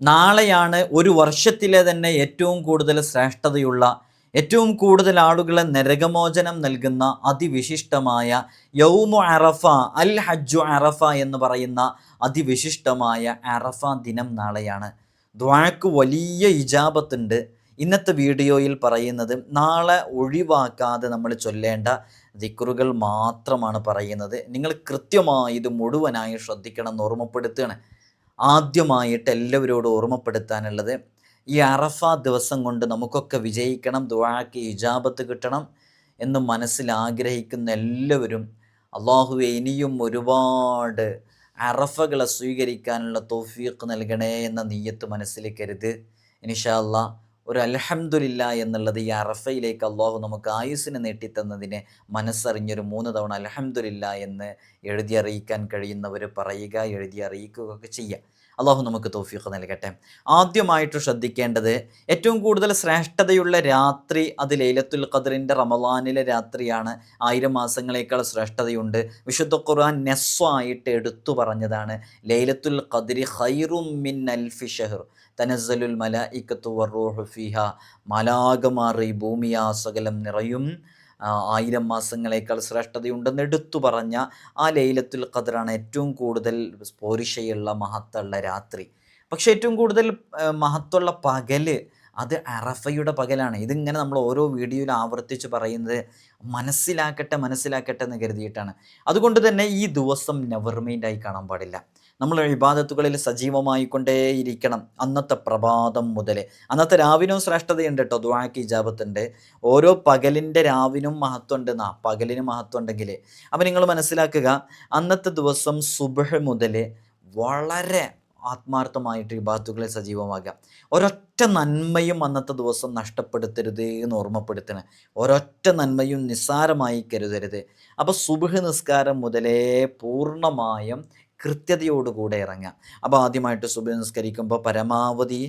നാളെയാണ് ഒരു വർഷത്തിലെ തന്നെ ഏറ്റവും കൂടുതൽ ശ്രേഷ്ഠതയുള്ള ഏറ്റവും കൂടുതൽ ആളുകളെ നരകമോചനം നൽകുന്ന അതിവിശിഷ്ടമായ യൗമു അറഫ അൽ ഹജ്ജു അറഫ എന്ന് പറയുന്ന അതിവിശിഷ്ടമായ അറഫ ദിനം നാളെയാണ്. ദ്വാക്ക് വലിയ ഇജാബത്തുണ്ട്. ഇന്നത്തെ വീഡിയോയിൽ പറയുന്നത് നാളെ ഒഴിവാക്കാതെ നമ്മൾ ചൊല്ലേണ്ട ദിക്റുകൾ മാത്രമാണ് പറയുന്നത്. നിങ്ങൾ കൃത്യമായി ഇത് മുഴുവനായി ശ്രദ്ധിക്കണം എന്ന് ഓർമ്മപ്പെടുത്തുകയാണ്. ആദ്യമായിട്ട് എല്ലാവരോടും ഓർമ്മപ്പെടുത്താനുള്ളത് ഈ അറഫ ദിവസം കൊണ്ട് നമുക്കൊക്കെ വിജയിക്കണം ദുവാക്ക് ഇജാബത്ത് കിട്ടണം എന്ന് മനസ്സിൽ ആഗ്രഹിക്കുന്ന എല്ലാവരും അള്ളാഹുവെ ഇനിയും ഒരുപാട് അറഫകളെ സ്വീകരിക്കാനുള്ള തോഫീക്ക് നൽകണേ എന്ന നീയത്ത് മനസ്സിൽ കരുത്. ഇൻഷാ അല്ലാ ഒരു അലഹമുല്ല എന്നുള്ളത് ഈ അറഫയിലേക്ക് അള്ളാഹു നമുക്ക് ആയുസ്സിന് നീട്ടിത്തന്നതിനെ മനസ്സറിഞ്ഞൊരു മൂന്ന് തവണ അലഹമുല്ല എന്ന് എഴുതി അറിയിക്കാൻ കഴിയുന്നവർ പറയുക എഴുതി അറിയിക്കുകയൊക്കെ ചെയ്യുക അള്ളാഹു നമുക്ക് തോഫീഖ് നൽകട്ടെ. ആദ്യമായിട്ട് ശ്രദ്ധിക്കേണ്ടത് ഏറ്റവും കൂടുതൽ ശ്രേഷ്ഠതയുള്ള രാത്രി അത് ലൈലത്തുൽ ഖദറിന്റെ റമദാനിലെ രാത്രിയാണ്. ആയിരം മാസങ്ങളേക്കാൾ ശ്രേഷ്ഠതയുണ്ട്. വിശുദ്ധ ഖുർആൻ നെസ്വായിട്ട് എടുത്തു പറഞ്ഞതാണ്. ലൈലത്തുൽ ഖദരി ഖൈറും മിൻ അൽഫി തനസലുൽ മല ഇക്കത്തു വറൂഹു ഫിഹ. മലാഗമാറി ഭൂമിയാസകലം ഭൂമിയാ സകലം നിറയും. ആയിരം മാസങ്ങളേക്കാൾ ശ്രേഷ്ഠതയുണ്ടെന്ന് എടുത്തു പറഞ്ഞ ആ ലൈലത്തുൽ ഖദറാണ് ഏറ്റവും കൂടുതൽ പോരിഷയുള്ള മഹത്തുള്ള രാത്രി. പക്ഷേ ഏറ്റവും കൂടുതൽ മഹത്തുള്ള പകൽ അത് അറഫയുടെ പകലാണ്. ഇതിങ്ങനെ നമ്മൾ ഓരോ വീഡിയോയിൽ ആവർത്തിച്ച് പറയുന്നത് മനസ്സിലാക്കട്ടെ മനസ്സിലാക്കട്ടെ എന്ന് കരുതിയിട്ടാണ്. അതുകൊണ്ട് തന്നെ ഈ ദിവസം നെവർ മൈൻഡായി കാണാൻ പാടില്ല. നമ്മൾ ഇബാദത്തുകളിൽ സജീവമായിക്കൊണ്ടേയിരിക്കണം അന്നത്തെ പ്രഭാതം മുതൽ അന്നത്തെ രാവിനും ശ്രേഷ്ഠതയുണ്ട് കേട്ടോ ദ്വാക്ക് ജാപത്തിന്റെ ഓരോ പകലിന്റെ രാവിനും മഹത്വമുണ്ട് എന്നാ പകലിന് മഹത്വം ഉണ്ടെങ്കിൽ അപ്പം നിങ്ങൾ മനസ്സിലാക്കുക അന്നത്തെ ദിവസം സുബഹ് മുതൽ വളരെ ആത്മാർത്ഥമായിട്ട് ഇബാദത്തുകളിൽ സജീവമാകുക. ഒരൊറ്റ നന്മയും അന്നത്തെ ദിവസം നഷ്ടപ്പെടുത്തരുത് എന്ന് ഓർമ്മപ്പെടുത്തണം. ഒരൊറ്റ നന്മയും നിസ്സാരമായി കരുതരുത് അപ്പോൾ സുബഹ് നിസ്കാരം മുതലേ പൂർണമായും കൃത്യതയോടുകൂടെ ഇറങ്ങുക. അപ്പോൾ ആദ്യമായിട്ട് സുബ നിസ്കരിക്കുമ്പോൾ പരമാവധി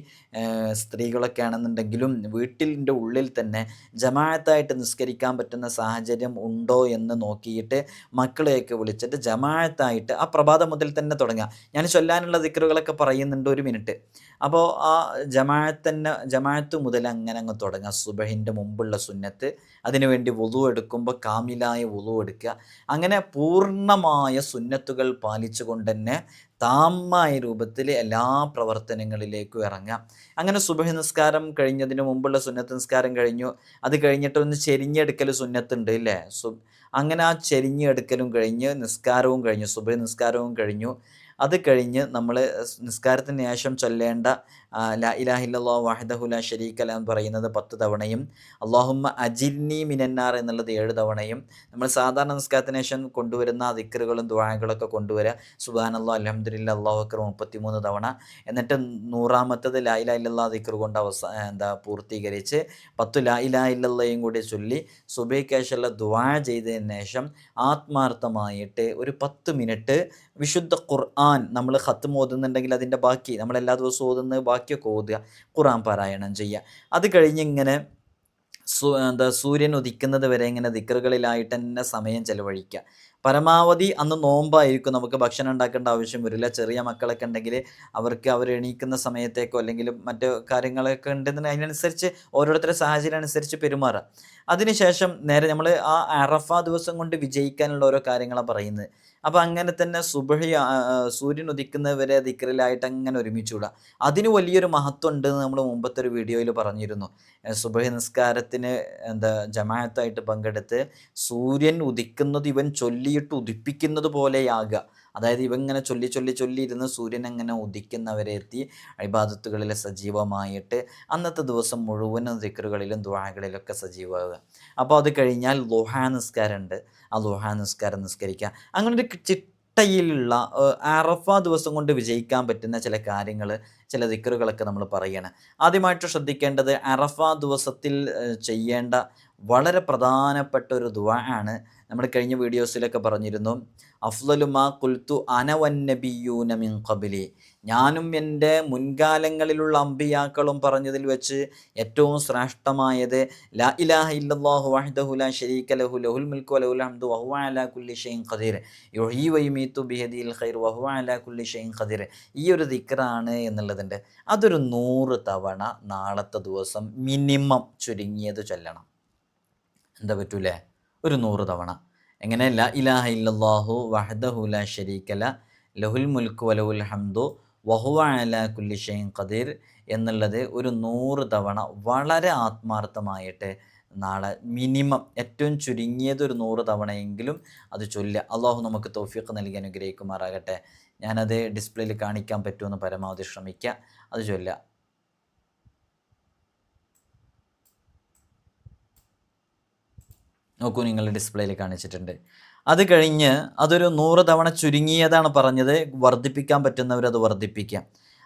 സ്ത്രീകളൊക്കെ ആണെന്നുണ്ടെങ്കിലും വീട്ടിന്റെ ഉള്ളിൽ തന്നെ ജമാഴത്തായിട്ട് നിസ്കരിക്കാൻ പറ്റുന്ന സാഹചര്യം ഉണ്ടോ എന്ന് നോക്കിയിട്ട് മക്കളെയൊക്കെ വിളിച്ചിട്ട് ജമാഴത്തായിട്ട് ആ പ്രഭാതം മുതൽ തന്നെ തുടങ്ങുക. ഞാൻ ചൊല്ലാനുള്ള ദിക്കറുകളൊക്കെ പറയുന്നുണ്ട് ഒരു മിനിറ്റ്. അപ്പോൾ ആ ജമാഴത്തന്നെ ജമാഴത്ത് മുതൽ അങ്ങനെ അങ്ങ് തുടങ്ങുക. സുബഹിന്റെ മുമ്പുള്ള സുന്നത്ത് അതിനുവേണ്ടി വുളു എടുക്കുമ്പോൾ കാമിലായ വുളു എടുക്കുക. അങ്ങനെ പൂർണമായ സുന്നത്തുകൾ പാലിച്ചുകൊണ്ട് തന്നെ താമായ രൂപത്തിൽ എല്ലാ പ്രവർത്തനങ്ങളിലേക്കും ഇറങ്ങാം. അങ്ങനെ സുബഹി നിസ്കാരം കഴിഞ്ഞതിന് മുമ്പുള്ള സുന്നത്ത് നിസ്കാരം കഴിഞ്ഞു. അത് കഴിഞ്ഞിട്ട് ഒന്ന് ചെരിഞ്ഞെടുക്കൽ സുന്നത്തുണ്ട് ഇല്ലേ? സു അങ്ങനെ ആ ചെരിഞ്ഞെടുക്കലും കഴിഞ്ഞ് നിസ്കാരവും കഴിഞ്ഞു സുബഹി നിസ്കാരവും കഴിഞ്ഞു. അത് കഴിഞ്ഞ് നമ്മൾ നിസ്കാരത്തിന് ശേഷം ചൊല്ലേണ്ട ലാ ഇലാഹില്ലാ വാഹിദഹുല ലാ ഷരീക ല എന്ന് പറയുന്നത് പത്ത് തവണയും അള്ളാഹുമ്മ അജിർനി മിനന്നാർ എന്നുള്ളത് ഏഴ് തവണയും നമ്മൾ സാധാരണ നിസ്കാരത്തിന് ശേഷം കൊണ്ടുവരുന്ന ദിക്കറുകളും ദ്വാഴകളൊക്കെ കൊണ്ടുവരിക അള്ളാഹ് അലഹമ്മദില്ല അള്ളാഹു അക്കർ മുപ്പത്തിമൂന്ന് തവണ. എന്നിട്ട് നൂറാമത്തത് ലാ ഇലാ ഇല്ലാ ദിക്കർ കൊണ്ട് അവസ എന്താ പൂർത്തീകരിച്ച് പത്ത് ലാ ഇലാ ഇല്ലയും കൂടി ചൊല്ലി സുബൈക്കേഷുള്ള ദ്വാ ചെയ്തതിന് ശേഷം ആത്മാർത്ഥമായിട്ട് ഒരു പത്ത് മിനിറ്റ് വിശുദ്ധ ഖുർആൻ നമ്മൾ ഹത്ത് ഓതുന്നുണ്ടെങ്കിൽ അതിന്റെ ബാക്കി നമ്മൾ എല്ലാ ദിവസവും ഓതുന്നത് ബാക്കിയൊക്കെ ഓതുക ഖുറാൻ പാരായണം ചെയ്യുക. അത് കഴിഞ്ഞ് ഇങ്ങനെ സൂ എന്താ സൂര്യൻ ഉദിക്കുന്നത് വരെ ഇങ്ങനെ ദിക്കറുകളിലായിട്ട് തന്നെ സമയം ചിലവഴിക്കുക. പരമാവധി അന്ന് നോമ്പായിരിക്കും നമുക്ക് ഭക്ഷണം ഉണ്ടാക്കേണ്ട ആവശ്യം വരില്ല. ചെറിയ മക്കളൊക്കെ ഉണ്ടെങ്കിൽ അവർക്ക് അവർ എണീക്കുന്ന സമയത്തേക്കോ അല്ലെങ്കിൽ മറ്റു കാര്യങ്ങളൊക്കെ ഉണ്ടെന്ന് അതിനനുസരിച്ച് ഓരോരുത്തരുടെ സാഹചര്യം അനുസരിച്ച് പെരുമാറുക. അതിനുശേഷം നേരെ നമ്മൾ ആ അറഫ ദിവസം കൊണ്ട് വിജയിക്കാനുള്ള ഓരോ കാര്യങ്ങളാണ് പറയുന്നത്. അപ്പോൾ അങ്ങനെ തന്നെ സുബഹി സൂര്യൻ ഉദിക്കുന്നവരെ ദിക്കറിലായിട്ട് അങ്ങനെ ഒരുമിച്ചുകൂടാ അതിന് വലിയൊരു മഹത്വം ഉണ്ടെന്ന് നമ്മൾ മുമ്പത്തെ ഒരു വീഡിയോയിൽ പറഞ്ഞിരുന്നു. സുബഹി നിസ്കാരത്തിന് എന്താ ജമാഅത്തായിട്ട് പങ്കെടുത്ത് സൂര്യൻ ഉദിക്കുന്നത് ഇവൻ ചൊല്ലിയിട്ട് ഉദിപ്പിക്കുന്നത് പോലെയാകുക അതായത് ഇവ ഇങ്ങനെ ചൊല്ലി ചൊല്ലി ചൊല്ലി ഇരുന്ന് സൂര്യൻ അങ്ങനെ ഉദിക്കുന്നവരെ എത്തി അഭിബാദത്തുകളിൽ സജീവമായിട്ട് അന്നത്തെ ദിവസം മുഴുവനും ദിക്കറുകളിലും ദുഹകളിലൊക്കെ സജീവമാകുക അപ്പോൾ അത് കഴിഞ്ഞാൽ ലുഹാ ആ ലുഹാ നിസ്കാരം നിസ്കരിക്കുക. അങ്ങനെ ഒരു ചിട്ടയിലുള്ള ആറഫ ദിവസം കൊണ്ട് വിജയിക്കാൻ പറ്റുന്ന ചില കാര്യങ്ങൾ ചില ദിക്കറുകളൊക്കെ നമ്മൾ പറയണം. ആദ്യമായിട്ട് ശ്രദ്ധിക്കേണ്ടത് അറഫ ദിവസത്തിൽ ചെയ്യേണ്ട വളരെ പ്രധാനപ്പെട്ട ഒരു ദുവ ആണ് നമ്മൾ കഴിഞ്ഞ വീഡിയോസിലൊക്കെ പറഞ്ഞിരുന്നു അഫ്ലലുമാ കുൽത്തു അനവന്നബിയൂന മിൻ ഖബിലി. ഞാനും എന്റെ മുൻകാലങ്ങളിലുള്ള അമ്പിയാക്കളും പറഞ്ഞതിൽ വെച്ച് ഏറ്റവും ശ്രേഷ്ഠമായത് ലാ ഇലാഹ വഹ്ദഹു ലാ ശരീക ലഹു ലഹുൽ മുൽക്കു വലഹുൽ ഹംദു വഹുവ അലാ കുല്ലി ഷൈഇൻ ഖദീർ. യുഹീ വൈമീത്തു ബിഹദിൽ ഖൈർ വഹുവ അലാ കുല്ലി ഷൈഇൻ ഖദീർ. ഈ ഒരു ദിക്റാണ് എന്നുള്ളതിന്റെ അതൊരു നൂറ് തവണ നാളത്തെ ദിവസം മിനിമം ചുരുങ്ങിയത് ചൊല്ലണം. എന്താ പറ്റൂലേ? ഒരു നൂറ് തവണ. എങ്ങനെ? ല ഇലാഹ വഹദഹു ലാ ശരീകല ലഹുൽ മുൽക്കു വലഹുൽ ഹംദു വഹുവ അല കുല്ലി ഷെയ്ൻ ഖദീർ എന്നുള്ളത് ഒരു നൂറ് തവണ വളരെ ആത്മാർത്ഥമായിട്ട് നാളെ മിനിമം ഏറ്റവും ചുരുങ്ങിയത് ഒരു നൂറ് തവണയെങ്കിലും അത് ചൊല്ലുക. അള്ളാഹു നമുക്ക് തോഫിക്ക് നൽകി അനുഗ്രഹിക്കുമാറാകട്ടെ. ഞാനത് ഡിസ്പ്ലേയിൽ കാണിക്കാൻ പറ്റുമെന്ന് പരമാവധി ശ്രമിക്കുക. അത് ചൊല്ലുക. നോക്കൂ നിങ്ങൾ ഡിസ്പ്ലേയിൽ കാണിച്ചിട്ടുണ്ട്. അത് കഴിഞ്ഞ് അതൊരു നൂറ് തവണ ചുരുങ്ങിയതാണ് പറഞ്ഞത്. വർദ്ധിപ്പിക്കാൻ പറ്റുന്നവർ അത് വർദ്ധിപ്പിക്കാം.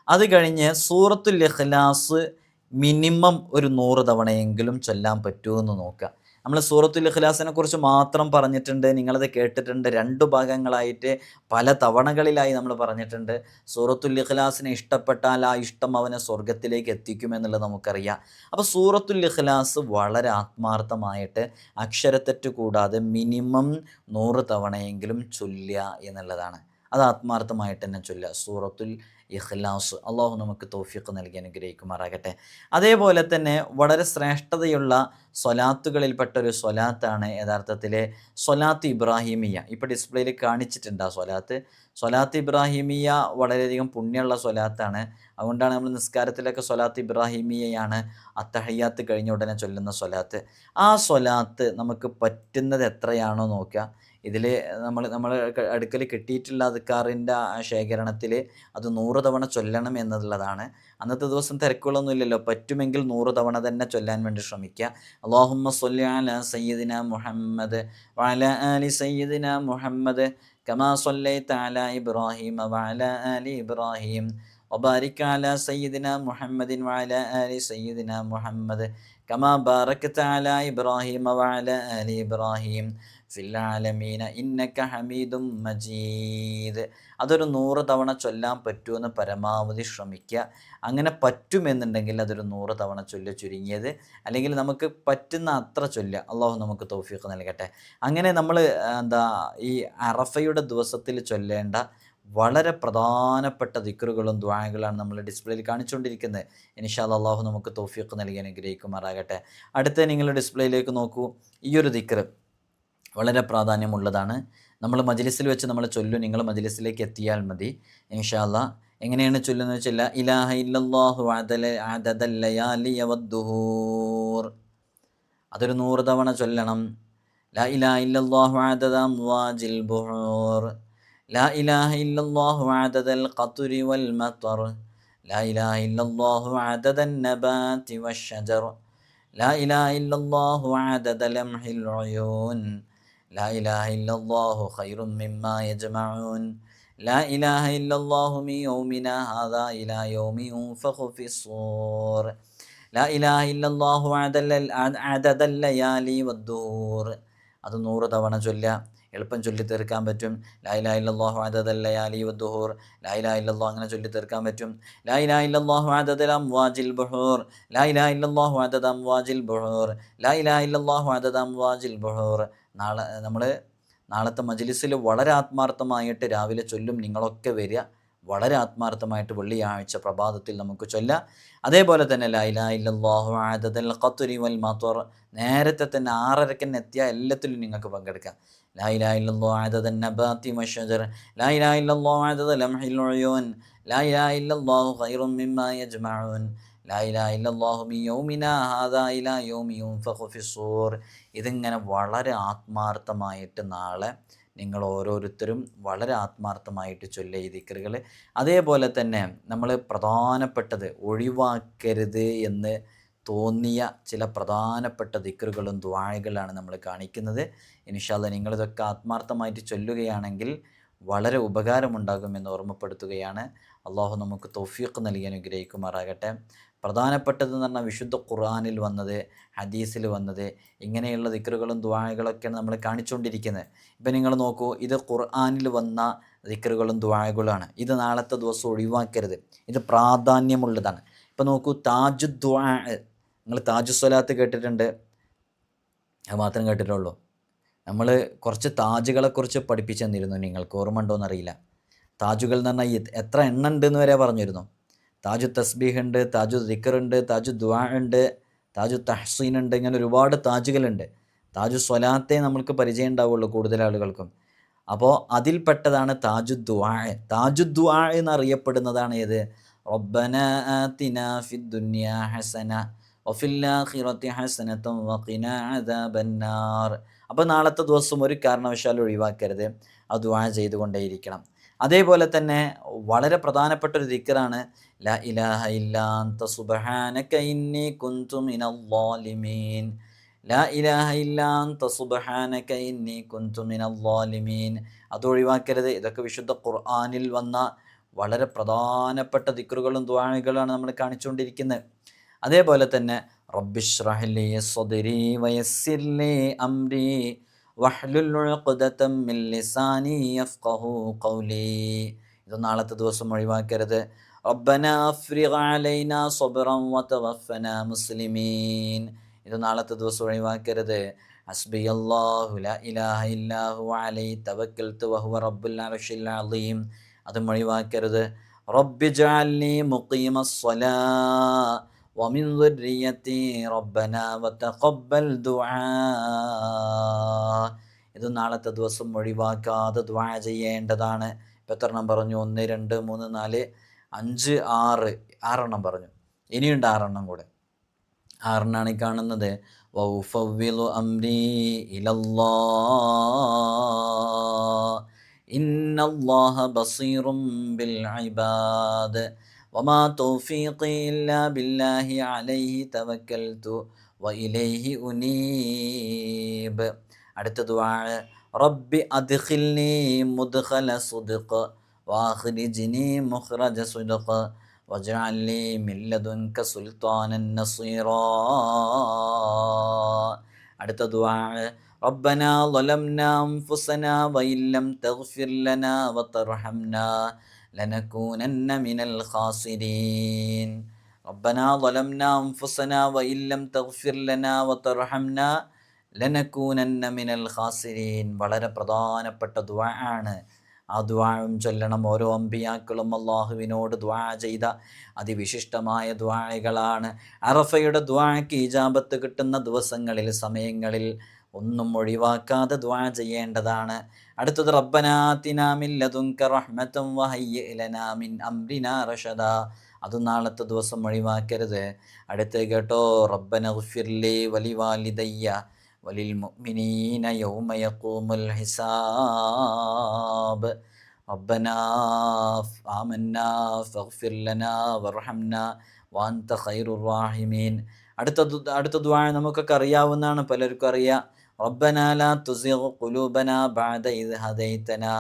അത് കഴിഞ്ഞ് സൂറത്തുൽ ഇഖ്ലാസ് മിനിമം ഒരു നൂറ് തവണയെങ്കിലും ചൊല്ലാൻ പറ്റുമെന്ന് നോക്കുക. നമ്മൾ സൂറത്തുൽ ഇഖ്ലാസിനെ കുറിച്ച് മാത്രം പറഞ്ഞിട്ടുണ്ട് നിങ്ങളത് കേട്ടിട്ടുണ്ട് രണ്ട് ഭാഗങ്ങളായിട്ട് പല തവണകളിലായി നമ്മൾ പറഞ്ഞിട്ടുണ്ട്. സൂറത്തുൽ ഇഖ്ലാസിനെ ഇഷ്ടപ്പെട്ടാൽ ആ ഇഷ്ടം അവനെ സ്വർഗത്തിലേക്ക് എത്തിക്കുമെന്നുള്ളത് നമുക്കറിയാം. അപ്പോൾ സൂറത്തുൽ ഇഖ്ലാസ് വളരെ ആത്മാർത്ഥമായിട്ട് അക്ഷരത്തെറ്റ് കൂടാതെ മിനിമം നൂറ് തവണയെങ്കിലും ചൊല്ലുക എന്നുള്ളതാണ്. അത് ആത്മാർത്ഥമായിട്ട് തന്നെ ചൊല്ലുക. സൂറത്തുൽ ഇഖ്ലാസ് അള്ളാഹു നമുക്ക് തോഫിക്ക് നൽകി അനുഗ്രഹിക്കുമാറാകട്ടെ അതേപോലെ തന്നെ വളരെ ശ്രേഷ്ഠതയുള്ള സ്വലാത്തുകളിൽപ്പെട്ട ഒരു സ്വലാത്താണ് യഥാർത്ഥത്തിലെ സ്വലാത്ത് ഇബ്രാഹിമിയ. ഇപ്പോൾ ഡിസ്പ്ലേയിൽ കാണിച്ചിട്ടുണ്ട് ആ സ്വലാത്ത്. സ്വലാത്ത് ഇബ്രാഹിമിയ വളരെയധികം പുണ്യമുള്ള സ്വലാത്താണ്. അതുകൊണ്ടാണ് നമ്മൾ നിസ്കാരത്തിലൊക്കെ സ്വലാത്ത് ഇബ്രാഹിമിയയാണ് അത്തഹയ്യാത്ത് കഴിഞ്ഞ ഉടനെ ചൊല്ലുന്ന സ്വലാത്ത്. ആ സ്വലാത്ത് നമുക്ക് പറ്റുന്നത് എത്രയാണോ നോക്കുക ഇതിൽ നമ്മൾ നമ്മൾ അടുക്കൽ കിട്ടിയിട്ടുള്ള അധികാറിൻ്റെ ആ ശേഖരണത്തിൽ അത് നൂറ് തവണ ചൊല്ലണം എന്നുള്ളതാണ് അന്നത്തെ ദിവസം തിരക്കുകളൊന്നുമില്ലല്ലോ പറ്റുമെങ്കിൽ നൂറ് തവണ തന്നെ ചൊല്ലാൻ വേണ്ടി ശ്രമിക്കുക അള്ളാഹുമ്മ സൊല്ലി അല സയ്യിദിന മുഹമ്മദ് വഅല ആലി സയ്യിദിന മുഹമ്മദ് കമാ സൊല്ലൈത അല ഇബ്രാഹിം വഅല ആലി ഇബ്രാഹിം وبارك على سيدنا محمد وعلى آل سيدنا محمد كما باركت على إبراهيم وعلى آل إبراهيم ഹമീദും മജീദ്. അതൊരു നൂറ് തവണ ചൊല്ലാൻ പറ്റുമെന്ന് പരമാവധി ശ്രമിക്കുക അങ്ങനെ പറ്റുമെന്നുണ്ടെങ്കിൽ അതൊരു നൂറ് തവണ ചൊല്ല ചുരുങ്ങിയത്. അല്ലെങ്കിൽ നമുക്ക് പറ്റുന്ന അത്ര ചൊല്ലുക അള്ളാഹു നമുക്ക് തൗഫീഖ് നൽകട്ടെ. അങ്ങനെ നമ്മൾ എന്താ ഈ അറഫയുടെ ദിവസത്തിൽ ചൊല്ലേണ്ട വളരെ പ്രധാനപ്പെട്ട ദിക്കറുകളും ദ്വായകളാണ് നമ്മൾ ഡിസ്പ്ലേയിൽ കാണിച്ചുകൊണ്ടിരിക്കുന്നത്. ഇൻഷാല്ല അള്ളാഹു നമുക്ക് തോഫിയൊക്കെ നൽകി അനുഗ്രഹിക്കുമാറാകട്ടെ. അടുത്ത നിങ്ങൾ ഡിസ്പ്ലേയിലേക്ക് നോക്കൂ. ഈ ഒരു ദിക്കറ് വളരെ പ്രാധാന്യമുള്ളതാണ്. നമ്മൾ മജ്ലിസിൽ വെച്ച് നമ്മൾ ചൊല്ലു നിങ്ങൾ മജ്ലിസിലേക്ക് എത്തിയാൽ മതി. ഇൻഷാല്ല എങ്ങനെയാണ് ചൊല്ലുന്നത് വെച്ചാൽ ഇലാഹ ഇല്ലാഹു അദദല്ലയാലിയൂർ അതൊരു നൂറ് തവണ ചൊല്ലണം. ലാ ഇലാഹ ഇല്ലാഹു അദദാജിൽ ബുഹൂർ. ലാ ഇലാഹ ഇല്ലാഹു അദദൽ ഖത്രി വൽ മത്തർ ലാ ഇലാഹ ഇല്ലാഹു അദദൻ നബാതി വശജർ. ലാ ഇലാഹ ഇല്ലാഹു അദദ ലംഹിൽ ഉയൂൻ. لا إله إلا الله خير مما يجمعون لا إله إلا الله من يومنا هذا إلى يوم ينفخ في الصور لا إله إلا الله عدد عدد الليالي والدهور അത് നൂറ് തവണ ചൊല്ലുക എളുപ്പം ചൊല്ലി തീർക്കാൻ പറ്റും ലായിലാ ഇല്ലാഹു വദ്ദുഹൂർ ലായിലാ ഇല്ലല്ലാഹു അങ്ങനെ ചൊല്ലി തീർക്കാൻ പറ്റും ലായിലാ ഇല്ലല്ലാഹു അദദൽ അംവാജിൽ ബുഹൂർ. ലായിലാ ഇല്ലല്ലാഹു അദദ അംവാജിൽ ബുഹൂർ. ലായിലാ ഇല്ലാഹു അദദ അംവാജിൽ ബുഹൂർ. നാളെ നമ്മൾ നാളത്തെ മജ്ലിസിൽ വളരെ ആത്മാർത്ഥമായിട്ട് രാവിലെ ചൊല്ലും നിങ്ങളൊക്കെ വരിക. വളരെ ആത്മാർത്ഥമായിട്ട് വെള്ളിയാഴ്ച പ്രഭാതത്തിൽ നമുക്ക് ചൊല്ലാം. അതേപോലെ തന്നെ ലൈലാ ഇല്ലല്ലാഹു ആദദൽ ഖത്രി വൽ മത്വർ. നേരത്തെ തന്നെ ആറരക്കൻ എത്തിയ എല്ലാത്തിലും നിങ്ങൾക്ക് പങ്കെടുക്കാം. ഖൈറും യജ്മഊൻ. ഇതിങ്ങനെ വളരെ ആത്മാർത്ഥമായിട്ട് നാളെ നിങ്ങൾ ഓരോരുത്തരും വളരെ ആത്മാർത്ഥമായിട്ട് ചൊല്ലിയ ഈ ദിക്കറുകൾ അതേപോലെ തന്നെ നമ്മൾ പ്രധാനപ്പെട്ടത് ഒഴിവാക്കരുത് എന്ന് തോന്നിയ ചില പ്രധാനപ്പെട്ട ദിക്കറുകളും ദ്വാഴകളാണ് നമ്മൾ കാണിക്കുന്നത്. ഇനിഷാല്ല നിങ്ങളിതൊക്കെ ആത്മാർത്ഥമായിട്ട് ചൊല്ലുകയാണെങ്കിൽ വളരെ ഉപകാരമുണ്ടാകുമെന്ന് ഓർമ്മപ്പെടുത്തുകയാണ്. അള്ളാഹു നമുക്ക് തൗഫീഖ് നൽകി അനുഗ്രഹിക്കുമാറാകട്ടെ. പ്രധാനപ്പെട്ടതെന്ന് പറഞ്ഞാൽ വിശുദ്ധ ഖുർആാനിൽ വന്നത് ഹദീസിൽ വന്നത് ഇങ്ങനെയുള്ള ദിക്കറുകളും ദ്വാഴകളൊക്കെയാണ് നമ്മൾ കാണിച്ചുകൊണ്ടിരിക്കുന്നത്. ഇപ്പം നിങ്ങൾ നോക്കൂ ഇത് ഖുർആാനിൽ വന്ന ദിക്കറുകളും ദ്വാഴകളാണ് ഇത് നാളത്തെ ദിവസം ഒഴിവാക്കരുത്. ഇത് പ്രാധാന്യമുള്ളതാണ്. ഇപ്പം നോക്കൂ താജു ദ്വാ നിങ്ങൾ താജു സ്വലാത്ത് കേട്ടിട്ടുണ്ട്? അത് മാത്രം കേട്ടിട്ടുള്ളൂ. നമ്മൾ കുറച്ച് താജുകളെക്കുറിച്ച് പഠിപ്പിച്ചു തന്നിരുന്നു. നിങ്ങൾക്ക് ഓർമ്മ ഉണ്ടോ എന്നറിയില്ല. താജുകൾ എന്ന് പറഞ്ഞാൽ എത്ര എണ്ണ ഉണ്ട് എന്ന് വരെ പറഞ്ഞിരുന്നു. താജു തസ്ബീഹ് ഉണ്ട് താജു ദിക്കർ ഉണ്ട് താജു ദ്വാ ഉണ്ട് താജു തഹ്സീൻ ഉണ്ട് ഇങ്ങനെ ഒരുപാട് താജുകളുണ്ട് താജു സ്വലാത്തെ നമ്മൾക്ക് പരിചയം ഉണ്ടാവുള്ളൂ കൂടുതൽ ആളുകൾക്കും. അപ്പോൾ അതിൽപ്പെട്ടതാണ് താജു ദ്വാ താജു ദ്വാ എന്നറിയപ്പെടുന്നതാണ് ഏത്? റബ്ബന ഹസന അപ്പോൾ നാളത്തെ ദിവസം ഒരു കാരണവശാലും ഒഴിവാക്കരുത്. ആ ദുആ ചെയ്തുകൊണ്ടേയിരിക്കണം. അതേപോലെ തന്നെ വളരെ പ്രധാനപ്പെട്ട ഒരു ദിക്കറാണ് ല ഇലാഹ ഇല്ലാന്ത സുബ്ഹാനക ഇന്നി കുന്തു മിനൽ ളാലിമീൻ ല ഇലാഹ ഇല്ലാന്ത സുബ്ഹാനക ഇന്നി കുന്തു മിനൽ ളാലിമീൻ അത് ഒഴിവാക്കരുത്. ഇതൊക്കെ വിശുദ്ധ ഖുർആനിൽ വന്ന വളരെ പ്രധാനപ്പെട്ട ദിക്കറുകളും ദ്വാഴകളാണ് നമ്മൾ കാണിച്ചുകൊണ്ടിരിക്കുന്നത്. അതേപോലെ തന്നെ റബ്ബിഷ്റഹ്ലി സ്വദരി വയസ്സിർലി അംരി വഹ്ലുൽ ഉഖ്ദതം മിൻ ലിസാനി യഫ്ഖഹു ഖൗലി. ഇത് നാളത്തെ ദിവസം ഒഴിവാക്കരുത്. റബ്ബന അഫ്രിഗ അലൈന സ്വബ്റൻ വതവഫന മുസ്ലിമീൻ. ഇത് നാളത്തെ ദിവസം ഒഴിവാക്കരുത്. ഹസ്ബി അല്ലാഹു ലാ ഇലാഹ ഇല്ലാഹു അലൈഹി തവക്കൽതു വഹുവ റബ്ബുൽ അർശിൽ അളീം അതും ഒഴിവാക്കരുത്. റബ്ബി ജഅൽനി മുഖീമസ്സലാ ومن ذريتي ربنا وتقبل دعاء ഇത് നാളത്തെ ദിവസം ഒഴിവാക്കാതെ ദ്വാ ചെയ്യേണ്ടതാണ് ഇപ്പം എത്ര എണ്ണം പറഞ്ഞു ഒന്ന് രണ്ട് മൂന്ന് നാല് അഞ്ച് ആറ് ആറെണ്ണം പറഞ്ഞു ഇനിയുണ്ട് ആറെണ്ണം കൂടെ ആറെണ്ണാണ് ഈ കാണുന്നത് വൗഫവ്വിലു അംരി ഇലല്ലാ ഇന്നല്ലാഹ ബസീറും ബിൽ ഇബാദ് വമാ തൗഫീഖി ഇല്ലാ ബില്ലാഹി അലൈഹി തവക്കൽതു വഇലൈഹി ഉനീബ് അടുത്ത ദുആ റബ്ബി അദ്ഖിൽനി മുദ്ഖല സുദ്ഖ് വാഖ്രിജ്നി മുഖ്റജ സുദ്ഖ് واجعل لي من لدنك سلطانا نصيرا അടുത്ത ദുആ ربنا ظلمنا أنفسنا وإن لم تغفر لنا وترحمنا لنكونن من الخاسرين ربنا ظلمنا أنفسنا وإن لم تغفر لنا وترحمنا ലനക്കൂനന്ന മിനൽ ഖാസിരീൻ വളരെ പ്രധാനപ്പെട്ട ദ്വാ ആണ് ആ ദ്വാഴും ചൊല്ലണം ഓരോ അമ്പിയാക്കളും അള്ളാഹുവിനോട് ദ്വാ ചെയ്ത അതിവിശിഷ്ടമായ ദ്വാഴകളാണ് അറഫയുടെ ദ്വാക്ക് ഇജാബത്ത് കിട്ടുന്ന ദിവസങ്ങളിൽ സമയങ്ങളിൽ ഒന്നും ഒഴിവാക്കാതെ ദ്വാ ചെയ്യേണ്ടതാണ് അടുത്തത് റബ്ബനാത്തിനാമില്ലതുങ്ക റഹ്മത്തും വഹയ്യലനാമിൻ അംരിന റഷദ അത് നാളത്തെ ദിവസം ഒഴിവാക്കരുത് അടുത്ത് കേട്ടോ റബ്ബന ഗുഫിർലി വലിവാലിദയ്യ വലിൽ മുഅ്മിനീന യൗമ യഖൂമുൽ ഹിസാബ് ربنا آمنا فاغفر لنا وارحمنا وأنت خير الراحمين അടുത്ത ദു- അടുത്ത ദ്വാ നമുക്കൊക്കെ അറിയാവുന്നതാണ് പലർക്കും അറിയാം ربنا لا تزغ قلوبنا بعد إذ هديتنا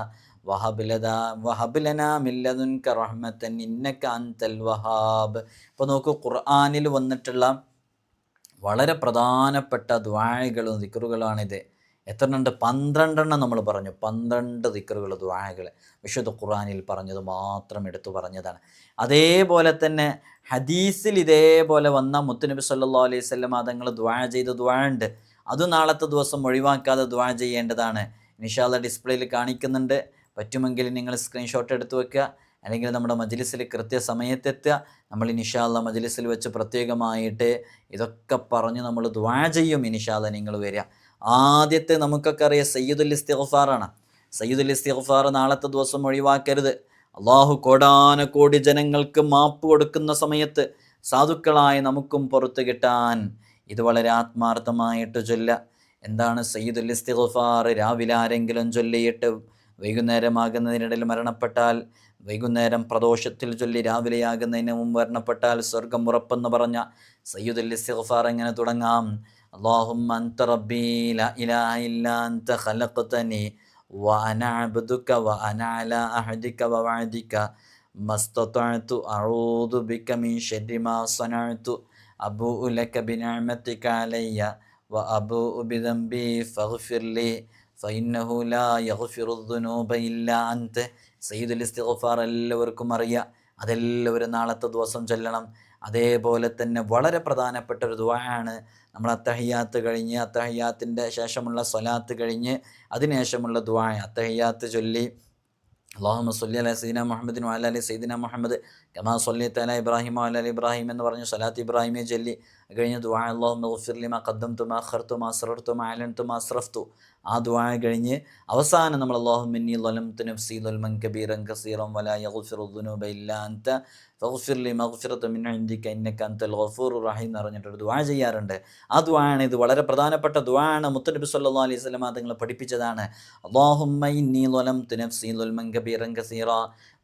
وهب لنا وهب لنا من لدنك رحمة إنك أنت الوهاب ഇപ്പോൾ നോക്കൂ ഖുർആനിൽ വന്നിട്ടുള്ള വളരെ പ്രധാനപ്പെട്ട ദ്വാഴകളും ദിക്കറുകളാണിത് എത്ര ഉണ്ട് പന്ത്രണ്ടെണ്ണം നമ്മൾ പറഞ്ഞു പന്ത്രണ്ട് ദിക്കറുകൾ ദ്വാഴകൾ വിശുദ്ധ ഖുർആനിൽ പറഞ്ഞത് മാത്രം എടുത്തു പറഞ്ഞതാണ് അതേപോലെ തന്നെ ഹദീസിൽ ഇതേപോലെ വന്ന മുത്തുനബി സല്ലാ അലൈഹി സ്വല്ലം തങ്ങൾ ദ്വാ ചെയ്ത ദ്വാ ഉണ്ട് അത് നാളത്തെ ദിവസം ഒഴിവാക്കാതെ ദ്വാ ചെയ്യേണ്ടതാണ്. നിഷാദ ഡിസ്പ്ലേയിൽ കാണിക്കുന്നുണ്ട്. പറ്റുമെങ്കിൽ നിങ്ങൾ സ്ക്രീൻഷോട്ട് എടുത്ത് വെക്കുക. അല്ലെങ്കിൽ നമ്മുടെ മജ്ലിസിൽ കൃത്യസമയത്തെത്തുക. നമ്മൾ ഇനിഷാല്ല മജ്ലിസിൽ വെച്ച് പ്രത്യേകമായിട്ട് ഇതൊക്കെ പറഞ്ഞ് നമ്മൾ ദ്വാ ചെയ്യും ഇനിഷാല്ല നിങ്ങൾ വരിക. ആദ്യത്തെ നമുക്കൊക്കെ അറിയാം സയ്യിദുൽ ഇസ്തിഗ്ഫാറാണ്. സയ്യിദുൽ ഇസ്തിഗ്ഫാർ നാളത്തെ ദിവസം ഒഴിവാക്കരുത്. അള്ളാഹു കോടി ജനങ്ങൾക്ക് മാപ്പ് കൊടുക്കുന്ന സമയത്ത് സാധുക്കളായി നമുക്കും പുറത്തു കിട്ടാൻ ഇത് വളരെ ആത്മാർത്ഥമായിട്ട് ചൊല്ല എന്താണ് സയ്യിദുൽ ഇസ്തിഗ്ഫാർ രാവിലെ ആരെങ്കിലും ചൊല്ലിയിട്ട് വൈകുന്നേരമാകുന്നതിനിടയിൽ മരണപ്പെട്ടാൽ വൈകുന്നേരം പ്രദോഷത്തിൽ ചൊല്ലി രാവിലെയാകുന്നതിന് മുമ്പ് മരണപ്പെട്ടാൽ സ്വർഗം ഉറപ്പെന്ന് പറഞ്ഞ സയ്യിദുൽ ഇസ്തിഗ്ഫാർ എങ്ങനെ തുടങ്ങാം اللهم أنت ربي لا إله إلا أنت خلقتني وأنا عبدك وأنا على عهدك ووعدك ما استطعت أعوذ بك من شر ما صنعت വ ലാ ഇല്ലാ സയ്യിദുൽ ഇസ്തിഗ്ഫാർ എല്ലാവർക്കും അറിയാം. അതെല്ലാവരും നാളത്തെ ദിവസം ചൊല്ലണം. അതേപോലെ തന്നെ വളരെ പ്രധാനപ്പെട്ട ഒരു ദുവാണ് നമ്മൾ അത്തഹയ്യാത്ത് കഴിഞ്ഞ് അത്തഹയ്യാത്തിന്റെ ശേഷമുള്ള സ്വലാത്ത് കഴിഞ്ഞ് അതിനുശേഷമുള്ള ദുവായ അത്തഹയ്യാത്ത് ചൊല്ലി അള്ളാഹുമ സല്ലി അല സീന മുഹമ്മദിനും വാല അലി സൈദിന മുഹമ്മദ്. കമാ സല്ലി തല ഇബ്രാഹിം വാല അലി ഇബ്രാഹിം എന്ന് പറഞ്ഞു. സലാത്ത് ഇബ്രാഹിമെ ചൊല്ലി. കഴിഞ്ഞ് ദുആ അള്ളാഹുമ ഗുഫിർലി മാ ഖദ്ദംതു മാ അഖർതു മാ അസ്റർതു മാ അലൻതു മാ അസ്റഫ്തു. ആ ദുആ കഴിഞ്ഞ് അവസാനം നമ്മൾ അള്ളാഹുമ്മ ഇന്നി ളലംതു നഫ്സി ളുൽമൻ കബീറൻ കസീറൻ വലാ യഗ്ഫിറു ദുനൂബ ഇല്ലാ അൻത ഫഗ്ഫിർലി മഗ്ഫിറത മിൻ ഇൻദിക ഇന്നക അൻതൽ ഗഫൂറുർ റഹീം എന്ന് പറഞ്ഞിട്ടൊരു ദുആ ചെയ്യാറുണ്ട്. ആ ദുആയാണ് ഇത് വളരെ പ്രധാനപ്പെട്ട ദുആണ് മുത്തനബി സല്ലല്ലാഹു അലൈഹി വസല്ലം തങ്ങൾ പഠിപ്പിച്ചതാണ്. അള്ളാഹുമ്മ ഇന്നി ളലംതു നഫ്സി ളുൽമൻ കബീറൻ കസീറ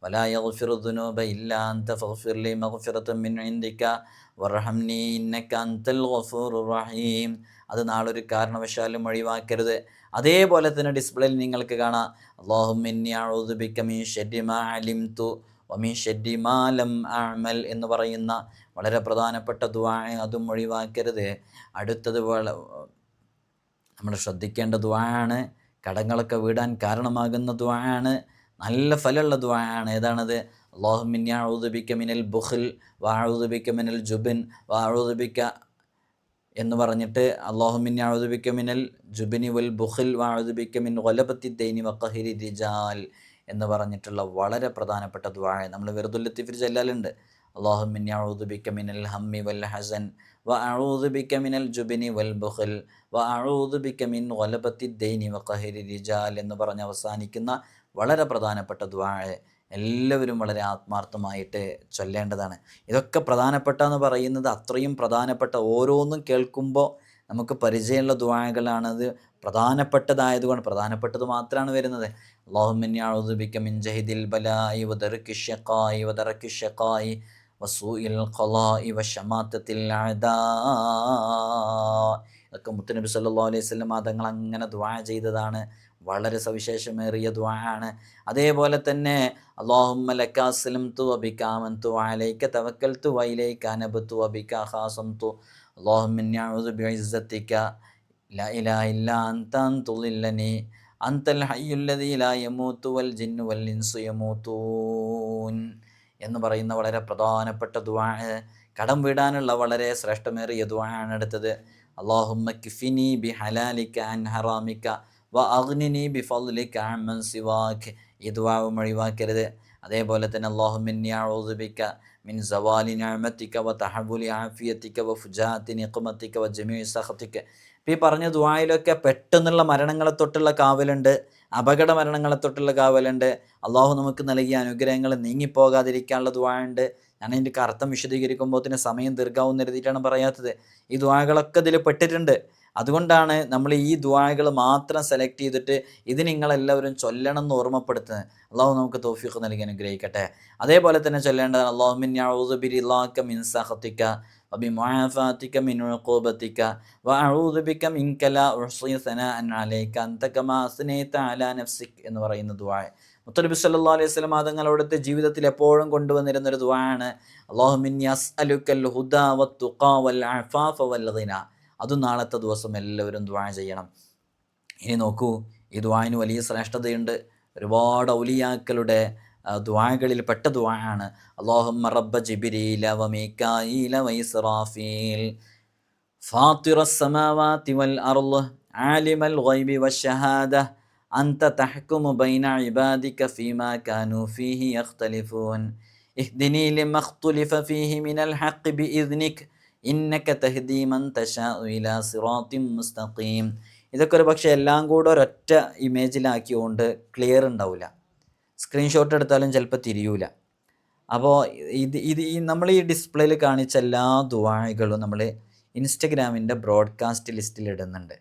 വലാ യഗ്ഫിറു إلا ഇല്ലാ فاغفر لي مغفرة മിൻ ഇൻദിക വർഹംനി ഇന്നക അൻതൽ ഗഫൂറുർ റഹീം. അത് നാളൊരു കാരണവശാലും ഒഴിവാക്കരുത്. അതേപോലെ തന്നെ ഡിസ്പ്ലേയിൽ നിങ്ങൾക്ക് കാണാം. അള്ളാഹുമിന്നി അഊദു ബിക മിൻ ശർരി മാ അലിംതു വമിൻ ശർരി മാ ലം അഅമൽ എന്ന് പറയുന്ന വളരെ പ്രധാനപ്പെട്ട ദുആ അതും ഒഴിവാക്കരുത്. അടുത്തത് നമ്മൾ ശ്രദ്ധിക്കേണ്ട ദുആയാണ്. കടങ്ങളൊക്കെ വീടാൻ കാരണമാകുന്ന ദുആയാണ്. നല്ല ഫലമുള്ള ദുആയാണ് ഏതാണത്? അള്ളാഹുമിന്നി അഊദു ബിക മിനൽ ബുഖിൽ വഅഊദു ബിക മിനൽ ജുബിൻ വാഴുദുബിക്ക ബിക എന്ന് പറഞ്ഞിട്ട് അള്ളാഹുമിൻ അഴുതുബിക്ക മിനൽ ജുബിനി വൽ ബുഖിൽ വാഴുദുബിക്ക മിൻ ഒലപത്തി ദൈനി വക്കഹിരി റിജാൽ എന്ന് പറഞ്ഞിട്ടുള്ള വളരെ പ്രധാനപ്പെട്ട ദ്വാഴ നമ്മൾ വെറുതുല്ലത്തിഫിർ ചെല്ലാലുണ്ട്. അള്ളാഹുമിൻ അഴുതുബിക്ക മിനൽ ഹമ്മി വൽ ഹസൻ വ بك മിനൽ ജുബിനി വൽ وأعوذ വ من മിൻ الدين ദൈനി الرجال എന്ന് പറഞ്ഞ് അവസാനിക്കുന്ന വളരെ പ്രധാനപ്പെട്ട ദ്വാഴ എല്ലാവരും വളരെ ആത്മാർത്ഥമായിട്ട് ചൊല്ലേണ്ടതാണ്. ഇതൊക്കെ പ്രധാനപ്പെട്ട എന്ന് പറയുന്നത് അത്രയും പ്രധാനപ്പെട്ട ഓരോന്നും കേൾക്കുമ്പോൾ നമുക്ക് പരിചയമുള്ള ദ്വാഴകളാണത് പ്രധാനപ്പെട്ടതായതുകൊണ്ട് പ്രധാനപ്പെട്ടത് മാത്രമാണ് വരുന്നത്. അള്ളാഹുമിൻ ബലായി വദർക്കി ഷഖായി വദർക്കി ഷഖായി വസൂഇൽ അഅദാ ഇതൊക്കെ മുത്തനബി സല്ലല്ലാഹു അലൈഹി വസല്ലം തങ്ങൾ അങ്ങനെ ദ്വാ ചെയ്തതാണ്. വളരെ സവിശേഷമേറിയ ദുആണ് അതേപോലെ തന്നെ അള്ളാഹുമ്മ ലക്കാസ്ലം തു അബിക്കാമൻ തു അലൈക്ക തവക്കൽ എന്ന് പറയുന്ന വളരെ പ്രധാനപ്പെട്ട ദുവാ കടം വീടാനുള്ള വളരെ ശ്രേഷ്ഠമേറിയ ദുവാണ് എടുത്തത്. അള്ളാഹുമ്മ കിഫിനി ബി ഹലാലിക്ക അൻ ഹറാമിക്ക വ അഗ്നിനി ബി ഫലിക്ക അമ്മൻ സിവാഖ് ഈ ദുആവും ഒഴിവാക്കരുത്. അതേപോലെ തന്നെ അള്ളാഹുമിന്നി അഊദുബിക്ക മിൻ സവാലി നഅമത്തിക്ക വ തഹബുലി ആഫിയത്തിക്ക വ ഫുജാത്തി നിഖമത്തിക്ക വ ജമീ സഖത്തിക്ക ഇപ്പം ഈ പറഞ്ഞ ദുആയിലൊക്കെ പെട്ടെന്നുള്ള മരണങ്ങളെ തൊട്ടുള്ള കാവലുണ്ട്. അപകട മരണങ്ങളെ തൊട്ടുള്ള കാവലുണ്ട്. അള്ളാഹു നമുക്ക് നൽകിയ അനുഗ്രഹങ്ങൾ നീങ്ങിപ്പോകാതിരിക്കാനുള്ള ദുആ ഉണ്ട് ഞാൻ അതിന്റെ അർത്ഥം തന്നെ സമയം ദീർഘാവും നിരത്തിയിട്ടാണ് പറയാത്തത്. ഈ ദുആകളൊക്കെ ഇതിൽ പെട്ടിട്ടുണ്ട്. അതുകൊണ്ടാണ് നമ്മൾ ഈ ദുആകൾ മാത്രം സെലക്ട് ചെയ്തിട്ട് ഇത് നിങ്ങളെല്ലാവരും ചൊല്ലണം എന്ന് ഓർമ്മപ്പെടുത്തുന്നത്. അള്ളാഹു നമുക്ക് തോഫിക്ക് നൽകി അനുഗ്രഹിക്കട്ടെ. അതേപോലെ തന്നെ ചൊല്ലേണ്ടതാണ് അള്ളാഹുമിൻ മിൻ സഹത്തിക്ക وبمعافاتك من عقوبتك وأعوذ بك منك لا أحصي ثناء عليك أنت كما أثنيت على نفسك എന്ന് പറയുന്ന ദുആ മുത്തനബി സല്ലല്ലാഹു അലൈഹി വസല്ലം തങ്ങളുടെ ജീവിതത്തിൽ എപ്പോഴും കൊണ്ടുവന്നിരുന്ന ഒരു ദുആണ് അല്ലാഹുമിന്നി അസ്അലുക്കൽ ഹുദാ വത്തുഖാ വൽ അഫാഫ വൽ ഗിന അത് നാളത്തെ ദിവസം എല്ലാവരും ദുആ ചെയ്യണം ഇനി നോക്കൂ ഈ ദുആന് വലിയ ശ്രേഷ്ഠതയുണ്ട് ഒരുപാട് ഔലിയാക്കളുടെ ദുആകളിൽ പെട്ട ദുആണ് അല്ലാഹുമ്മ റബ്ബ ജിബ്രീല വ മീകായില വ ഇസ്റാഫീൽ ഫാത്തിറ السماوات والأرض عالم الغيب والشهادة أنت تحكم بين عبادك فيما كانوا فيه يختلفون اهدني لما اختلف فيه من الحق بإذنك إنك تهدي من تشاء إلى صراط مستقيم ഇതൊക്കെ ഒരു പക്ഷേ എല്ലാം കൂടെ ഒരൊറ്റ ഇമേജിലാക്കിയോണ്ട് ക്ലിയർ ഉണ്ടാവില്ല സ്ക്രീൻഷോട്ട് എടുത്താലും ചിലപ്പോൾ തിരിയൂല. അപ്പോൾ ഇത് ഇത് ഈ നമ്മൾ ഈ ഡിസ്പ്ലേയിൽ കാണിച്ച എല്ലാ ദുവാഴകളും നമ്മൾ ഇൻസ്റ്റഗ്രാമിന്റെ ബ്രോഡ്കാസ്റ്റ് ലിസ്റ്റിൽ ഇടുന്നുണ്ട്.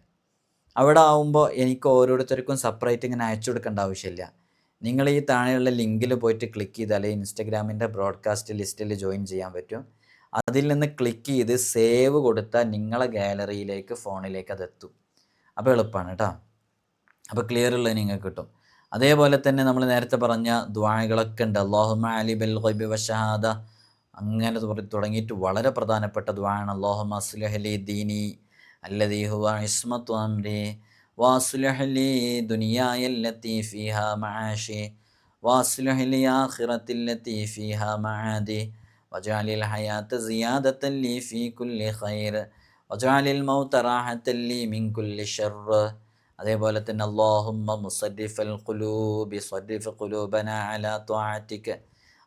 അവിടെ ആവുമ്പോൾ എനിക്ക് ഓരോരുത്തർക്കും സെപ്പറേറ്റ് ഇങ്ങനെ അയച്ചു കൊടുക്കേണ്ട ആവശ്യമില്ല. നിങ്ങൾ ഈ താഴെയുള്ള ലിങ്കിൽ പോയിട്ട് ക്ലിക്ക് ചെയ്താൽ ഇൻസ്റ്റഗ്രാമിന്റെ ബ്രോഡ്കാസ്റ്റ് ലിസ്റ്റിൽ ജോയിൻ ചെയ്യാൻ പറ്റും. അതിൽ നിന്ന് ക്ലിക്ക് ചെയ്ത് സേവ് കൊടുത്താൽ നിങ്ങളെ ഗാലറിയിലേക്ക് ഫോണിലേക്ക് അത് എത്തും. അപ്പോൾ എളുപ്പമാണ് കേട്ടോ അപ്പോൾ ക്ലിയർ ഉള്ളത് നിങ്ങൾക്ക് കിട്ടും. അതേപോലെ തന്നെ നമ്മൾ നേരത്തെ പറഞ്ഞ ദ്വായകളൊക്കെ ഉണ്ട്. അള്ളാഹുമ അങ്ങനെ തുടങ്ങിയിട്ട് വളരെ പ്രധാനപ്പെട്ട ദ്വായാണ് അള്ളാഹുമ ദീനി അല്ലദീ ഹുവ കുല്ലി ഖൈർ മിൻ കുല്ലി അതേപോലെ തന്നെ അള്ളാഹുമ്മ മുസരിഫൽ ഖുലൂബി സരിഫ് ഖുലൂബന അലാ ത്വാഅതിക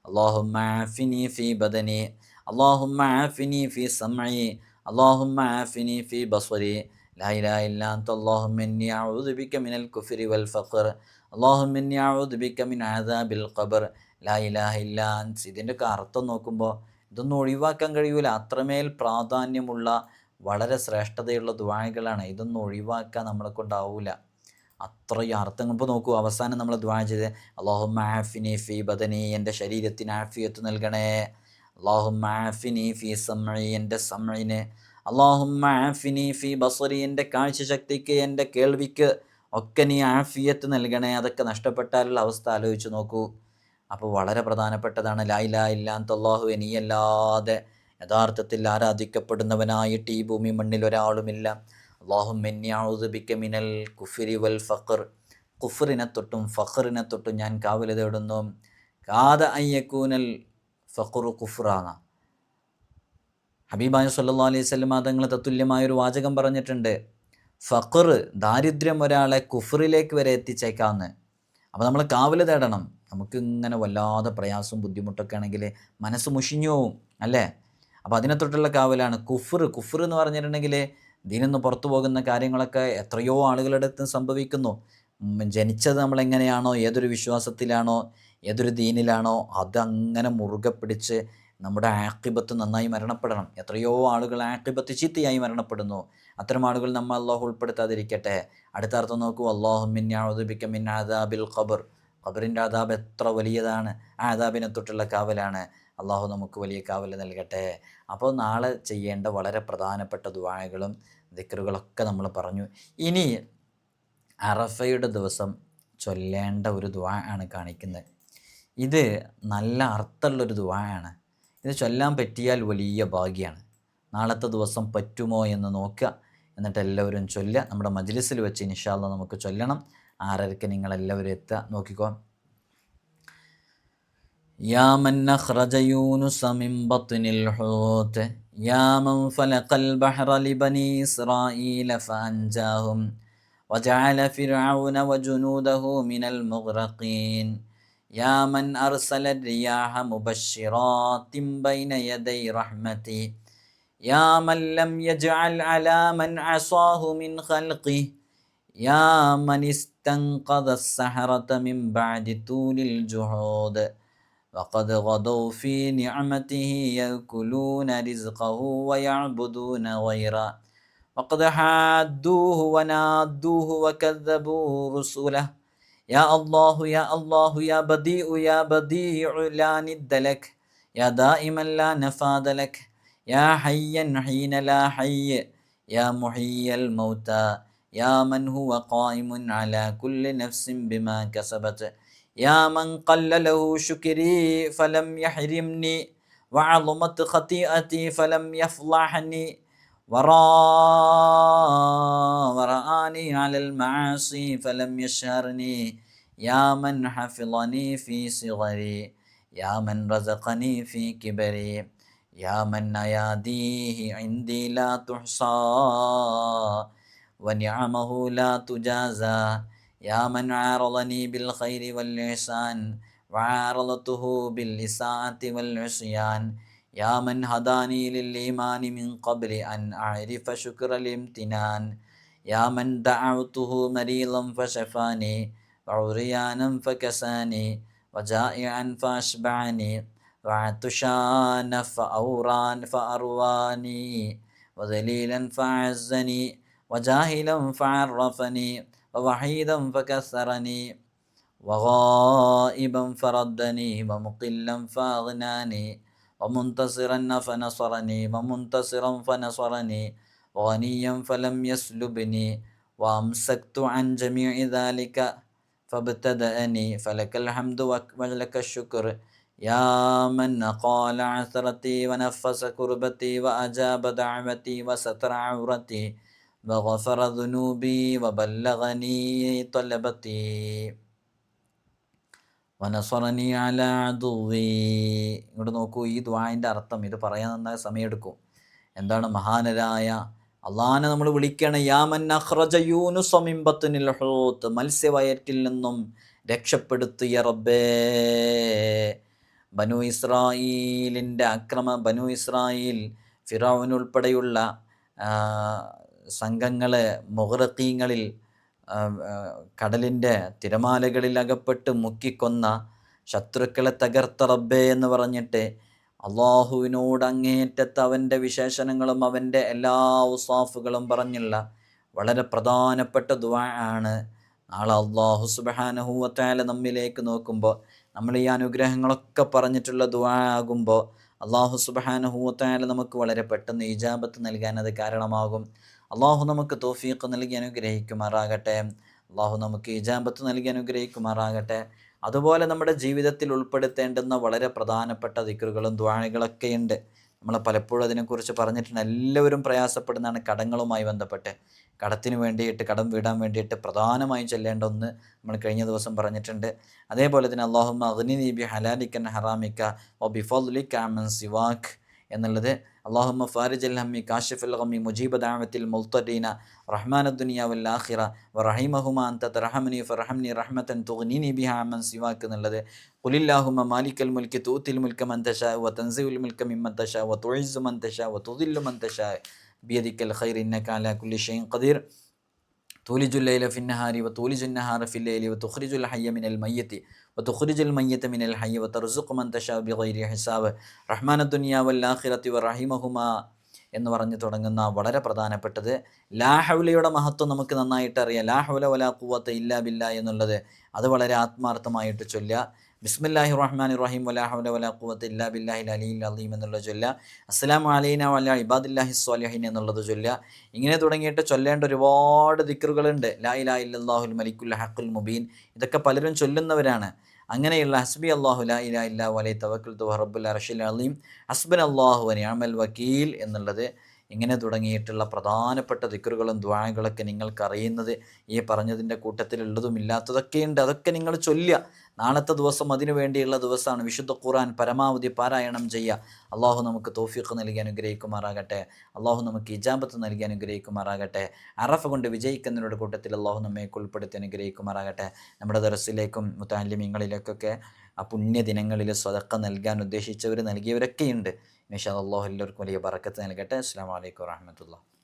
اللهم عافني في بدني اللهم عافني في سمعي اللهم عافني في بصري لا إله إلا أنت اللهم إني أعوذ بك من الكفر والفقر اللهم إني أعوذ بك من عذاب القبر لا إله إلا أنت ഇതിൻ്റെയൊക്കെ അർത്ഥം നോക്കുമ്പോൾ ഇതൊന്നും ഒഴിവാക്കാൻ കഴിയൂല അത്രമേൽ പ്രാധാന്യമുള്ള വളരെ ശ്രേഷ്ഠതയുള്ള ദ്വായകളാണ് ഇതൊന്നും ഒഴിവാക്കാൻ നമ്മളെ കൊണ്ടാവില്ല അത്രയും അർത്ഥങ്ങൾ ഇപ്പോൾ നോക്കൂ. അവസാനം നമ്മൾ ദ്വാ ചെയ്ത് അള്ളാഹും ആഫിനി ഫി ബദനി എന്റെ ശരീരത്തിന് ആഫിയത്ത് നൽകണേ. അള്ളാഹും ആഫിനി ഫി സമഴി എന്റെ സമഴിന് അള്ളാഹും ആഫിനി ഫി ബസറി എന്റെ കാഴ്ചശക്തിക്ക് എന്റെ കേൾവിക്ക് ഒക്കെ നീ ആഫിയത്ത് നൽകണേ. അതൊക്കെ നഷ്ടപ്പെട്ടാലുള്ള അവസ്ഥ ആലോചിച്ച് നോക്കൂ. അപ്പോൾ വളരെ പ്രധാനപ്പെട്ടതാണ് ലായില ഇല്ലാത്ത അള്ളാഹു നീയല്ലാതെ യഥാർത്ഥത്തിൽ ആരാധിക്കപ്പെടുന്നവനായിട്ട് ഈ ഭൂമി മണ്ണിൽ ഒരാളുമില്ല. അള്ളാഹു മെന്യാവുദിബിക്ക മിനൽ കുഫിരി വൽ ഫഖർ. കുഫറിനെ തൊട്ടും ഫഖറിനെ തൊട്ടും ഞാൻ കാവല തേടുന്നു. കാത അയ്യക്കൂനൽ ഫഖുറു കുഫ്റാന ഹബീബായ സല്ലാ അലൈഹി സ്വലം തങ്ങൾ തത്തുല്യമായൊരു വാചകം പറഞ്ഞിട്ടുണ്ട്. ഫഖർ ദാരിദ്ര്യം ഒരാളെ കുഫറിലേക്ക് വരെ എത്തിച്ചേക്കാന്ന്. അപ്പോൾ നമ്മൾ കാവല തേടണം. നമുക്കിങ്ങനെ വല്ലാതെ പ്രയാസവും ബുദ്ധിമുട്ടൊക്കെ ആണെങ്കിൽ മനസ്സ് മുഷിഞ്ഞു അല്ലേ? അപ്പോൾ അതിനെ തൊട്ടുള്ള കാവലാണ്. കുഫർ കുഫർ എന്ന് പറഞ്ഞിട്ടുണ്ടെങ്കിൽ ദീനിന്ന് പുറത്തു പോകുന്ന കാര്യങ്ങളൊക്കെ എത്രയോ ആളുകളുടെ അടുത്ത് സംഭവിക്കുന്നു. ജനിച്ചത് നമ്മളെങ്ങനെയാണോ ഏതൊരു വിശ്വാസത്തിലാണോ ഏതൊരു ദീനിലാണോ അതങ്ങനെ മുറുകെ പിടിച്ച് നമ്മുടെ ആക്കിബത്ത് നന്നായി മരണപ്പെടണം. എത്രയോ ആളുകൾ ആക്കിബത്ത് ചീത്തയായി മരണപ്പെടുന്നു. അത്തരം ആളുകൾ നമ്മൾ അള്ളാഹു ഉൾപ്പെടുത്താതിരിക്കട്ടെ. അടുത്ത അർത്ഥം നോക്കൂ അള്ളാഹു മിന്നാദിക്ക മിൻ ഖബർ. ഖബറിന്റെ ആദാബ് എത്ര വലിയതാണ്. ആദാബിനെ തൊട്ടുള്ള കാവലാണ്. അള്ളാഹു നമുക്ക് വലിയ കാവൽ നൽകട്ടെ. അപ്പോൾ നാളെ ചെയ്യേണ്ട വളരെ പ്രധാനപ്പെട്ട ദുവാഴകളും ദിക്കറുകളൊക്കെ നമ്മൾ പറഞ്ഞു. ഇനി അറഫയുടെ ദിവസം ചൊല്ലേണ്ട ഒരു ദുവാ ആണ് കാണിക്കുന്നത്. ഇത് നല്ല അർത്ഥമുള്ളൊരു ദുവായാണ് ഇത് ചൊല്ലാൻ പറ്റിയാൽ വലിയ ഭാഗ്യമാണ് നാളത്തെ ദിവസം പറ്റുമോ എന്ന് നോക്കുക. എന്നിട്ട് എല്ലാവരും ചൊല്ലുക. നമ്മുടെ മജ്ലിസിൽ വെച്ച് ഇൻഷാല്ല നമുക്ക് ചൊല്ലണം. ആറരയ്ക്ക് നിങ്ങളെല്ലാവരും എത്തുക. നോക്കിക്കോ. يا من أخرج يونس من بطن الحوت يا من فلق البحر لبني إسرائيل فأنجاهم وجعل فرعون وجنوده من المغرقين. يا من أرسل الرياح مبشرات بين يدي رحمتي يا من لم يجعل على من عصاه من خلقه يا من استنقذ السحرة من بعد طول الجهود وقد غدوا في نعمته يأكلون رزقه ويعبدون غيره. وقد حادوه ونادوه وكذبوا رسله. يا الله يا الله يا بديع يا بديع لا ند لك. يا دائما لا نفاد لك. يا حيا حين لا حي. يا محيي الموتى. يا من هو قائم على كل نفس بما كسبت. يا من قل له شكري فلم يحرمني وعظمت خطيئتي فلم يفضحني ورا ورآني على المعاصي فلم يشهرني. يا من حفظني في صغري يا من رزقني في كبري. يا من أياديه عندي لا تحصى ونعمه لا تجازى. يا من عارضني بالخير والإحسان وعارضته بالإساءة والعصيان. يا من هداني للإيمان من قبل أن أعرف شكر الامتنان. يا من دعوته مريضا فشفاني وعريانا فكساني وجائعا فأشبعني وعطشان فأوران فأرواني وذليلا فأعزني وجاهلا فعرفني. ووحيدا فكثرني وغائبا فردني ومقلا فأغناني ومنتصرا فنصرني ومنتصرا فنصرني وغنيا فلم يسلبني وأمسكت عن جميع ذلك فابتدأني فلك الحمد ولك الشكر يا من قال عثرتي ونفس كربتي وأجاب دعوتي وستر عورتي وغفر ذنوبي وبلغني طلبتي വനസ്വറനി അലാദുവീ ഇങ്ങോട്ട് നോക്കൂ ഈ ദ്വാൻ്റെ അർത്ഥം ഇത് പറയാൻ നന്നായി സമയമെടുക്കും എന്താണ് മഹാനരായ അള്ളാഹാനെ നമ്മൾ വിളിക്കണം യാമൻ അഖ്റജ യൂനുസ മിൻ ബത്നിൽ ഹൂത്ത് മത്സ്യവയറ്റിൽ നിന്നും രക്ഷപ്പെടുത്തിയ റബ്ബേ ബനു ഇസ്രായേലിൻ്റെ അക്രമ ബനു ഇസ്രായേൽ ഫിറോവൻ ഉൾപ്പെടെയുള്ള സംഘങ്ങൾ മുഹറക്കീങ്ങളിൽ കടലിന്റെ തിരമാലകളിൽ അകപ്പെട്ട് മുക്കിക്കൊന്ന ശത്രുക്കളെ തകർത്ത റബ്ബേ എന്ന് പറഞ്ഞിട്ട് അള്ളാഹുവിനോട് അങ്ങേറ്റത്ത് അവന്റെ വിശേഷണങ്ങളും അവന്റെ എല്ലാ ഉസാഫുകളും പറഞ്ഞുള്ള വളരെ പ്രധാനപ്പെട്ട ദുആ ആണ്. നാളെ അള്ളാഹു സുബഹാനഹൂവത്തായ നമ്മിലേക്ക് നോക്കുമ്പോൾ നമ്മൾ ഈ അനുഗ്രഹങ്ങളൊക്കെ പറഞ്ഞിട്ടുള്ള ദുആ ആകുമ്പോൾ അള്ളാഹു സുബഹാനഹൂവത്തായ നമുക്ക് വളരെ പെട്ടെന്ന് ഇജാബത്ത് നൽകാൻ അത് കാരണമാകും. അള്ളാഹു നമുക്ക് തോഫീഖ് നൽകി അനുഗ്രഹിക്കുമാറാകട്ടെ. അള്ളാഹു നമുക്ക് ഇജാബത്ത് നൽകി അനുഗ്രഹിക്കുമാറാകട്ടെ. അതുപോലെ നമ്മുടെ ജീവിതത്തിൽ ഉൾപ്പെടുത്തേണ്ടുന്ന വളരെ പ്രധാനപ്പെട്ട ദിക്കറുകളും ദ്വാണികളൊക്കെ ഉണ്ട്. നമ്മൾ പലപ്പോഴും അതിനെക്കുറിച്ച് പറഞ്ഞിട്ടുണ്ട്. എല്ലാവരും പ്രയാസപ്പെടുന്നതാണ് കടങ്ങളുമായി ബന്ധപ്പെട്ട്. കടത്തിന് വേണ്ടിയിട്ട് കടം വീടാൻ വേണ്ടിയിട്ട് പ്രധാനമായും ചെല്ലേണ്ട ഒന്ന് നമ്മൾ കഴിഞ്ഞ ദിവസം പറഞ്ഞിട്ടുണ്ട്. അതേപോലെ തന്നെ അള്ളാഹുമ്മ അഗ്നി നീബി ഹലാലിക്കൻ ഹറാമിക്ക ഒ ബിഫോലിക്കാമൻ സിവാഖ് എന്നുള്ളത്. അള്ളാഹുമ ഫാരിജ് അൽ ഹമ്മി കാഷിഫ് അൽ ഹമ്മി മുജീബ് ദാമത്തിൽ മുൽത്തരീന റഹ്മാന ദുനിയാവൽ ആഹിറ വ റഹീമഹുമ അന്ത റഹമനി ഫറഹംനി റഹ്മത്തൻ തുഗ്നീനി ബിഹ അമൻ സിവാക്ക് എന്നുള്ളത്. ഖുലില്ലാഹുമ മാലിക്കൽ മുൽക്ക് തൂത്തിൽ മുൽക്ക മന്തഷ വ തൻസിഉൽ മുൽക്ക മിമ്മന്തഷ വ തുഇസു മന്തഷ വ തുദില്ലു മന്തഷ ബിയദിക്കൽ ഖൈർ ഇന്നക അലാ കുല്ലി ഷൈഇൻ ഖദീർ. തൂലിജുല്ലൈല ഫിന്നഹാരി വ തൂലിജുന്നഹാറ ഫില്ലൈലി വ തുഖ്രിജുൽ ഹയ്യ മിനൽ മയ്യത്തി وتخرج الميت من മിനൽ ഹയ്യ من تشاء ബിഗൈരി ഹിസാബ് റഹ്മാന ദുനിയ والآخرة ورحمهما എന്ന് പറഞ്ഞു തുടങ്ങുന്ന വളരെ പ്രധാനപ്പെട്ടത്. ലാഹൗലയുടെ മഹത്വം നമുക്ക് നന്നായിട്ട് അറിയാം. ലാഹൗല വലാ കൂവത്ത് ഇല്ല ബില്ല എന്നുള്ളത് അത് വളരെ ആത്മാർത്ഥമായിട്ട് ചൊല്ലുക. ബിസ്മില്ലാഹി റഹ്മാൻ റഹീം. വലാഹുല വലാ കൂവത്ത് ഇല്ലാ ബില്ലാഹി അലി അലീം എന്നുള്ളത് ചൊല്ലുക. അസ്സലാം അലീന വല ഇബാദില്ലാഹി സ്വാലിഹീൻ എന്നുള്ളത് ചൊല്ലുക. ഇങ്ങനെ തുടങ്ങിയിട്ട് ചൊല്ലേണ്ട ഒരുപാട് ദിക്കറുകളുണ്ട് ലാ ഇലാ ഇല്ലാഹുൽ മലിക്കുൽ ഹഖുൽ മുബീൻ. ഇതൊക്കെ പലരും ചൊല്ലുന്നവരാണ്. അങ്ങനെയുള്ള ഹസ്ബി അള്ളാഹു ലാ ഇലാ ഇല്ലാ വലൈ തവക്കുൽ തുഹ റബ്ബുൽ അർഷിൽ അലീം ഹസ്ബൻ അള്ളാഹു അനിയാമൽ വക്കീൽ എന്നുള്ളത് ഇങ്ങനെ തുടങ്ങിയിട്ടുള്ള പ്രധാനപ്പെട്ട ദിക്കറുകളും ദ്വാരങ്ങളൊക്കെ നിങ്ങൾക്കറിയുന്നത് ഈ പറഞ്ഞതിന്റെ കൂട്ടത്തിലുള്ളതും ഇല്ലാത്തതൊക്കെയുണ്ട്. അതൊക്കെ നിങ്ങൾ ചൊല്ലുക. നാളത്തെ ദിവസം അതിനു വേണ്ടിയുള്ള ദിവസമാണ്. വിശുദ്ധ ഖുറാൻ പരമാവധി പാരായണം ചെയ്യുക. അള്ളാഹു നമുക്ക് തോഫിക്ക് നൽകി അനുഗ്രഹിക്കുമാറാകട്ടെ. അള്ളാഹു നമുക്ക് ഇജാബത്ത് നൽകി അനുഗ്രഹിക്കുമാറാകട്ടെ. അറഫ കൊണ്ട് വിജയിക്കുന്നവരുടെ കൂട്ടത്തിൽ അള്ളാഹു നമ്മെ ഉൾപ്പെടുത്തി അനുഗ്രഹിക്കുമാറാകട്ടെ. നമ്മുടെ ദറസിലേക്കും മുത്താലിമ്യങ്ങളിലേക്കൊക്കെ ആ പുണ്യദിനങ്ങളിൽ സ്വതക്ക നൽകാൻ ഉദ്ദേശിച്ചവർ നൽകിയവരൊക്കെയുണ്ട്. നിഷാദ് അള്ളാഹു എല്ലാവർക്കും വലിയ ബറക്കത്ത് നൽകട്ടെ. അസ്സാം വലൈക്കും വാഹമത്തുള്ള